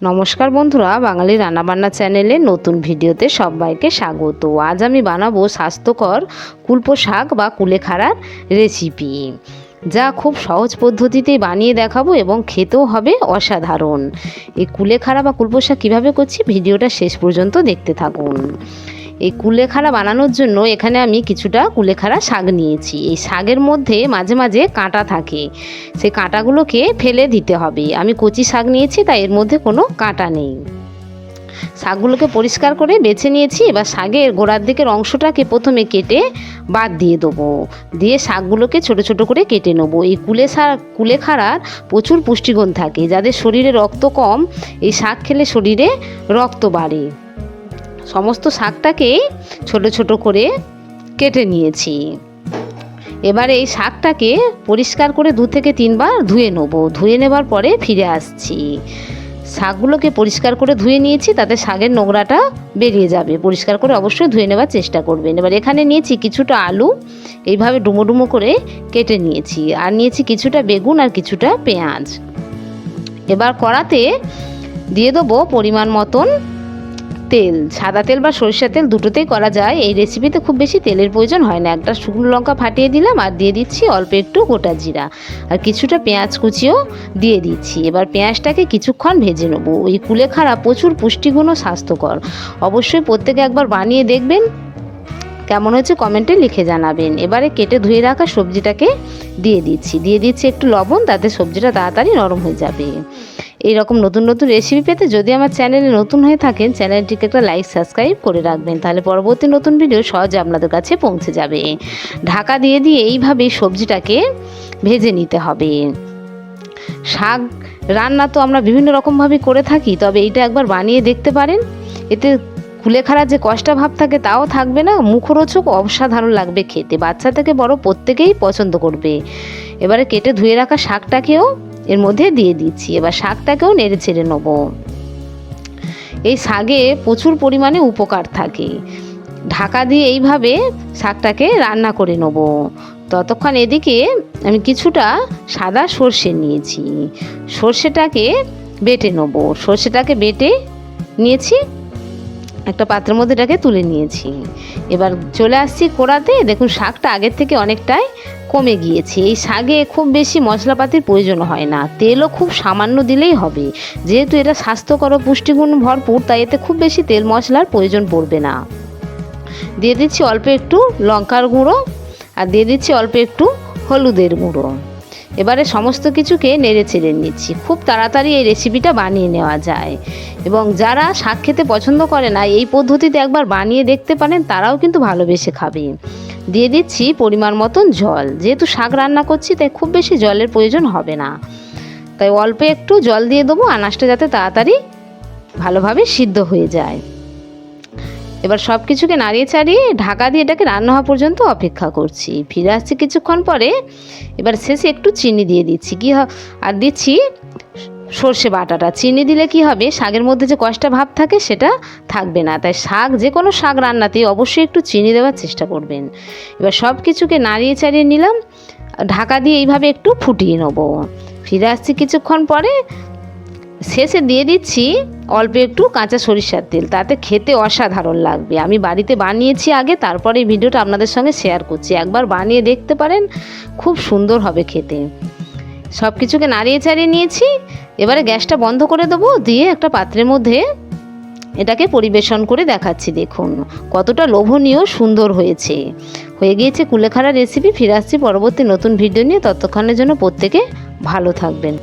নমস্কার বন্ধুরা, বাঙালি রান্নাবান্না চ্যানেলে নতুন ভিডিওতে সবাইকে স্বাগত। আজ আমি বানাবো স্বাস্থ্যকর কুলপো শাক বা কুলেখাড়ার রেসিপি, যা খুব সহজ পদ্ধতিতে বানিয়ে দেখাবো এবং খেতেও হবে অসাধারণ। এই কুলেখাড়া বা কুলপো শাক কীভাবে করছি, ভিডিওটা শেষ পর্যন্ত দেখতে থাকুন। এই কুলেখাড়া বানানোর জন্য এখানে আমি কিছুটা কুলেখাড়া শাক নিয়েছি। এই শাকের মধ্যে মাঝে মাঝে কাঁটা থাকে। সেই কাঁটাগুলোকে ফেলে দিতে হবে। আমি কচি শাক নিয়েছি, তাই এর মধ্যে কোনো কাঁটা নেই। শাকগুলোকে পরিষ্কার করে বেছে নিয়েছি। এবার শাকের গোড়ার দিকের অংশটাকে প্রথমে কেটে বাদ দিয়ে দেবো। দিয়ে শাকগুলোকে ছোট ছোট করে কেটে নেব। এই কুলে শাক কুলেখাড়ার প্রচুর পুষ্টিগুণ থাকে। যাদের শরীরে রক্ত কম, এই শাক খেলে শরীরে রক্ত বাড়ে। সমস্ত শাকটাকে ছোট ছোট করে কেটে নিয়েছি। এবার এই শাকটাকে পরিষ্কার করে দু থেকে তিনবার ধুয়ে নেব। ধুয়ে নেবার পরে ফিরে আসছি। শাকগুলোকে পরিষ্কার করে ধুয়ে নিয়েছি, তাতে শাকের নোংরাটা বেরিয়ে যাবে। পরিষ্কার করে অবশ্যই ধুয়ে নেবার চেষ্টা করবেন। এবার এখানে নিয়েছি কিছুটা আলু, এইভাবে ডুমো ডুমো করে কেটে নিয়েছি। আর নিয়েছি কিছুটা বেগুন আর কিছুটা পেঁয়াজ। এবার কড়াতে দিয়ে দেবো পরিমাণ মতন তেল, সাদা তেল বা সরিষার তেল দুটোতেই করা যায়। এই রেসিপিতে খুব বেশি তেলের প্রয়োজন হয় না। একটা শুকনো লঙ্কা ফাটিয়ে দিলাম আর দিয়ে দিচ্ছি অল্প একটু গোটা জিরা। আর কিছুটা পেঁয়াজ কুচিও দিয়ে দিচ্ছি। এবার পেঁয়াজটাকে কিছুক্ষণ ভেজে নেব। ওই কুলেখাড়া প্রচুর পুষ্টিগুণ স্বাস্থ্যকর। অবশ্যই প্রত্যেকে একবার বানিয়ে দেখবেন। কেমন হয়েছে কমেন্টে লিখে জানাবেন। এবারে কেটে ধুয়ে রাখা সবজিটাকে দিয়ে দিচ্ছি। দিয়ে দিচ্ছি একটু লবণ, তাতে সবজিটা তাড়াতাড়ি নরম হয়ে যাবে। এই রকম নতুন নতুন রেসিপি পেতে যদি আমার চ্যানেলে নতুন হয়ে থাকেন, চ্যানেলটিকে একটা লাইক সাবস্ক্রাইব করে রাখবেন, তাহলে পরবর্তী নতুন ভিডিও সহজে আপনাদের কাছে পৌঁছে যাবে। ঢাকা দিয়ে দিয়ে এইভাবে সবজিটাকে ভেজে নিতে হবে। শাক রান্না তো আমরা বিভিন্ন রকমভাবে করে থাকি, তবে এইটা একবার বানিয়ে দেখতে পারেন। এতে কুলেখাড়া যে কষ্টা ভাব থাকে তাও থাকবে না, মুখরোচক অসাধারণ লাগবে খেতে। বাচ্চা থেকে বড় প্রত্যেকেই পছন্দ করবে। এবারে কেটে ধুয়ে রাখা শাকটাকেও এর মধ্যে দিয়ে দিচ্ছি। এবার শাকটাকেও নেড়ে ছেড়ে নেব। এই শাকে প্রচুর পরিমাণে উপকার থাকে। ঢাকা দিয়ে এইভাবে শাকটাকে রান্না করে নেব। ততক্ষণ এদিকে আমি কিছুটা সাদা সর্ষে নিয়েছি। সর্ষেটাকে বেটে নেব। সর্ষেটাকে বেটে নিয়েছি। একটা পাত্রের মধ্যে এটাকে তুলে নিয়েছি। এবার চলে আসছি কোড়াতে। দেখুন, শাকটা আগের থেকে অনেকটাই কমে গিয়েছে। এই শাকে খুব বেশি মশলাপাতির প্রয়োজন হয় না। তেলও খুব সামান্য দিলেই হবে। যেহেতু এটা স্বাস্থ্যকর পুষ্টিগুণ ভরপুর, তাই এতে খুব বেশি তেল মশলার প্রয়োজন পড়বে না। দিয়ে দিচ্ছি অল্প একটু লঙ্কার গুঁড়ো আর দিয়ে দিচ্ছি অল্প একটু হলুদের গুঁড়ো। এবারে সমস্ত কিছুকে নেড়ে চেড়ে নিচ্ছি। খুব তাড়াতাড়ি এই রেসিপিটা বানিয়ে নেওয়া যায়। এবং যারা শাক খেতে পছন্দ করে না, এই পদ্ধতিতে একবার বানিয়ে দেখতে পারেন, তারাও কিন্তু ভালোবেসে খাবে। দিয়ে দিচ্ছি পরিমাণ মতন জল। যেহেতু শাক রান্না করছি, তাই খুব বেশি জলের প্রয়োজন হবে না। তাই অল্প একটু জল দিয়ে দেবো, আনাজটা যাতে তাড়াতাড়ি ভালোভাবে সিদ্ধ হয়ে যায়। এবার সব কিছুকে নাড়িয়ে চাড়িয়ে ঢাকা দিয়ে এটাকে রান্না হওয়া পর্যন্ত অপেক্ষা করছি। ফিরে আসছি কিছুক্ষণ পরে, এবার শেষে একটু চিনি দিয়ে দিচ্ছি। কি আর দিচ্ছি সর্ষে বাটাটা। চিনি দিলে কি হবে? শাকের মধ্যে যে কষ্টা ভাব থাকে সেটা থাকবে না। তাই শাক, যে কোনো শাক রান্নাতে অবশ্যই একটু চিনি দেওয়ার চেষ্টা করবেন। এবার সব কিছুকে নাড়িয়ে চাড়িয়ে নিলাম। ঢাকা দিয়ে এইভাবে একটু ফুটিয়ে নেব। ফিরে আসছি কিছুক্ষণ পরে শেষে দিয়ে দিচ্ছি অল্প একটু কাঁচা সরিষার তেল। তাতে খেতে অসাধারণ লাগবে। আমি বাড়িতে বানিয়েছি আগে, তারপরে এই ভিডিওটা আপনাদের সঙ্গে শেয়ার করছি। একবার বানিয়ে দেখতে পারেন, খুব সুন্দর হবে খেতে। সব কিছুকে নাড়িয়ে চাড়িয়ে নিয়েছি। এবারে গ্যাসটা বন্ধ করে দেবো, দিয়ে একটা পাত্রের মধ্যে এটাকে পরিবেশন করে দেখাচ্ছি। দেখুন, কতটা লোভনীয়, সুন্দর হয়েছে। হয়ে গিয়েছে কুলেখাড়া রেসিপি ফিরে আসছি পরবর্তী নতুন ভিডিও নিয়ে। ততক্ষণের জন্য প্রত্যেকে ভালো থাকবেন।